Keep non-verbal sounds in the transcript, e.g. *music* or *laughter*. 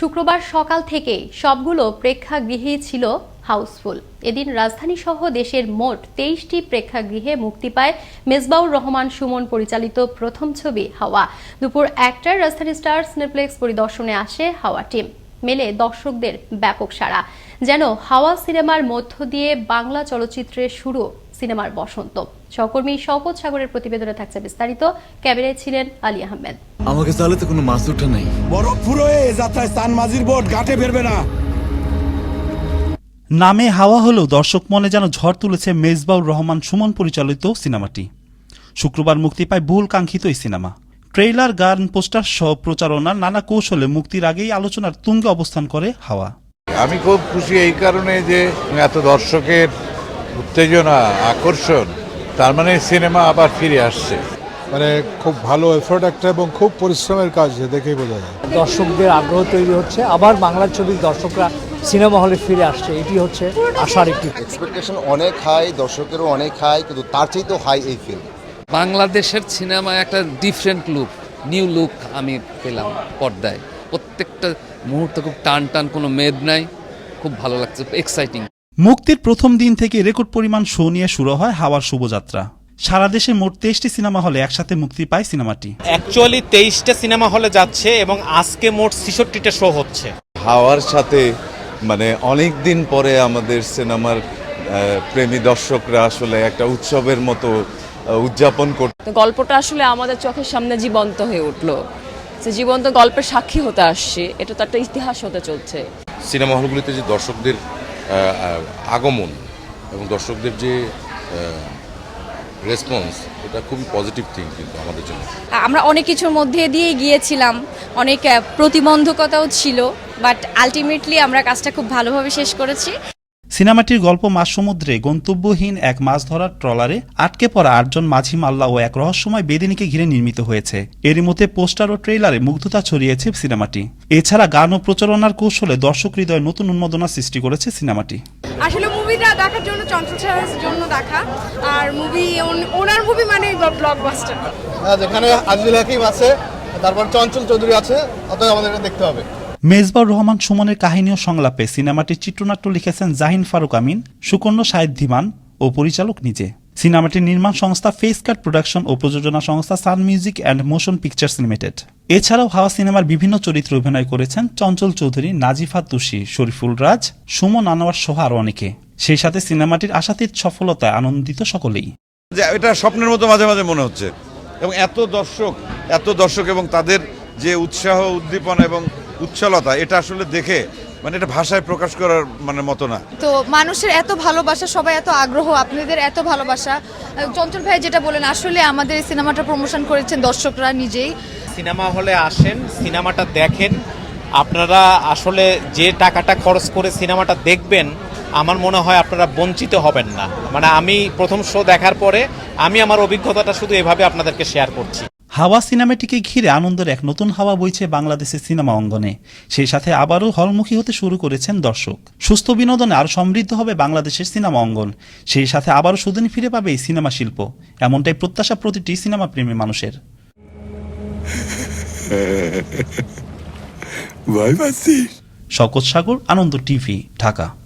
শুক্রবার সকাল থেকে সবগুলো প্রেক্ষাগৃহেই ছিল হাউসফুল। এদিন রাজধানী সহ দেশের মোট তেইশটি প্রেক্ষাগৃহে মুক্তি পায় মেজবাউর রহমান সুমন পরিচালিত প্রথম ছবি হাওয়া। দুপুর একটার রাজধানী স্টার সিনেপ্লেক্স পরিদর্শনে আসে হাওয়া টিম। মেলে দর্শকদের ব্যাপক সাড়া। যেন হাওয়া সিনেমার মধ্য দিয়ে বাংলা চলচ্চিত্রের শুরু সিনেমার বসন্ত। সহকর্মী শওকত সাগরের প্রতিবেদনে থাকছে বিস্তারিত। ক্যামেরায় ছিলেন আলী আহমেদ। আমাকে তাহলে তো কোনো মাছ ওঠা নাই। বরফ ফুরোয় এ যাত্রায় স্থান মাঝির বোট ঘাটে ফেরবে না। নামে হাওয়া হলেও দর্শক মনে যেন ঝড় তুলেছে মেজবাউর রহমান সুমন পরিচালিত সিনেমাটি। শুক্রবার মুক্তি পায় বহুল কাঙ্ক্ষিত এই সিনেমা। ট্রেইলার গান পোস্টার সহ প্রচারণার নানা কৌশলে মুক্তির আগেই আলোচনার তুঙ্গে অবস্থান করে হাওয়া। আমি খুব খুশি এই কারণে যে এত দর্শকের উত্তেজনা আকর্ষণ তার মানে সিনেমা আবার ফিরে আসছে। মানে খুব ভালো এফোর্ট একটা এবং খুব পরিশ্রমের কাজ দেখেই বোঝা যায়। দর্শকদের আগ্রহ তৈরি হচ্ছে। আবার বাংলা ছবির দর্শকরা সিনেমা হলে ফিরে আসছে। এটি হচ্ছে আশার একটি এক্সপেকটেশন অনেক হাই দর্শকেরও অনেক হাই কিন্তু তার চেয়ে তো হাই এই ফিল্ম বাংলাদেশের সিনেমা একটা ডিফারেন্ট লুক নিউ লুক আমি পেলাম পর্দায়। প্রত্যেকটা মুহূর্ত খুব টান টান কোনো মেদ নাই। খুব ভালো লাগছে এক্সাইটিং মুক্তির প্রথম দিন থেকে রেকর্ড পরিমাণ শো নিয়ে শুরু হয় হাওয়ার শুভযাত্রা। সারা দেশে মোট তেইশটি সিনেমা হলে একসাথে মুক্তি পায় সিনেমাটি। অ্যাকচুয়ালি তেইশটা সিনেমা হলে যাচ্ছে এবং আজকে মোট ছেষট্টিটা শো হচ্ছে। হাওয়ার সাথে মানে অনেক দিন পরে আমাদের সিনেমার আহ, প্রেমী দর্শকরা আসলে একটা উৎসবের মতো উদযাপন করতে গল্পটা আসলে আমাদের চোখের সামনে জীবন্ত হয়ে উঠল। জীবন্ত গল্পের সাক্ষী হতে আসছে। এটা তো একটা ইতিহাস হতে চলছে। সিনেমা হলগুলিতে যে দর্শকদের আগমন এবং দর্শকদের যে রেসপন্স এটা খুবই পজিটিভ থিং কিন্তু আমাদের জন্য। আমরা অনেক কিছুর মধ্যে দিয়ে গিয়েছিলাম, অনেক প্রতিবন্ধকতাও ছিল বাট আলটিমেটলি আমরা কাজটা খুব ভালোভাবে শেষ করেছি। সিনেমাটির গল্প মাছ সমুদ্রে গন্তব্যহীন এক মাছ ধরার ট্রলারে আটকে পড়া আটজন মাঝি মাল্লা ও এক রহস্যময় বেদিনীকে ঘিরে নির্মিত হয়েছে। এরই মধ্যে পোস্টার ও ট্রেইলারে মুগ্ধতা ছড়িয়েছে সিনেমাটি। এছাড়া গান ও প্রচারণার কৌশলে দর্শক হৃদয়ে নতুন উন্মাদনা সৃষ্টি করেছে সিনেমাটি। আসলে মুভিটা দেখার জন্য চঞ্চল জন্য দেখা। আর মুভি ওনার মুভি মানে ব্লকবাস্টার যেখানে আজিজুল হাকিম আছে তারপর চঞ্চল চৌধুরী আছে অতএব আমাদের এটা দেখতে হবে। মেজবাউর রহমান সুমনের কাহিনী ও সংলাপে সিনেমাটির চিত্রনাট্য লিখেছেন জাহিন ফারুক আমিন, সুকন্য ধীমান ও পরিচালক নিজে। সিনেমাটির নির্মাণ সংস্থা ফেস কাট প্রোডাকশন ও প্রযোজনা সংস্থা sun music and motion pictures limited. এছাড়াও হাওয়া সিনেমার বিভিন্ন চরিত্রে অভিনয় করেছেন চঞ্চল চৌধুরী, নাজিফা তুষি, শরীফুল রাজ, সুমন আনোয়ার সহ আরও অনেকে। সেই সাথে সিনেমাটির আশাতীত সফলতায় আনন্দিত সকলেই। যে এটা স্বপ্নের মতো মাঝে মাঝে মনে হচ্ছে। এবং এত দর্শক এত দর্শক এবং তাদের যে উৎসাহ, উদ্দীপনা এবং উচ্ছলতা এটা আসলে দেখে মানে এটা ভাষায় প্রকাশ করার মানে মতো না। তো মানুষের এত ভালোবাসা সবাই এত আগ্রহ আপনাদের এত ভালোবাসা। চঞ্চল ভাই যেটা বলেন আসলে আমাদের এই সিনেমাটা প্রমোশন করেছেন দর্শকরা নিজেই। সিনেমা হলে আসেন সিনেমাটা দেখেন। আপনারা আসলে যে টাকাটা খরচ করে সিনেমাটা দেখবেন আমার মনে হয় আপনারা বঞ্চিত হবেন না। মানে আমি প্রথম শো দেখার পরে আমি আমার অভিজ্ঞতাটা শুধু এভাবে আপনাদেরকে শেয়ার করছি। হাওয়া সিনেমাটিকে ঘিরে আনন্দের এক নতুন হাওয়া বইছে বাংলাদেশের সিনেমা অঙ্গনে। সেই সাথে আবারও হলমুখী হতে শুরু করেছেন দর্শক। সুস্থ বিনোদনে আর সমৃদ্ধ হবে বাংলাদেশের সিনেমা অঙ্গন। সেই সাথে আবারও সুদিন ফিরে পাবে এই সিনেমা শিল্প। এমনটাই প্রত্যাশা প্রতিটি সিনেমা প্রেমী মানুষের। *laughs* ভয় পাচ্ছিস শকত সাগর আনন্দ টিভি ঢাকা।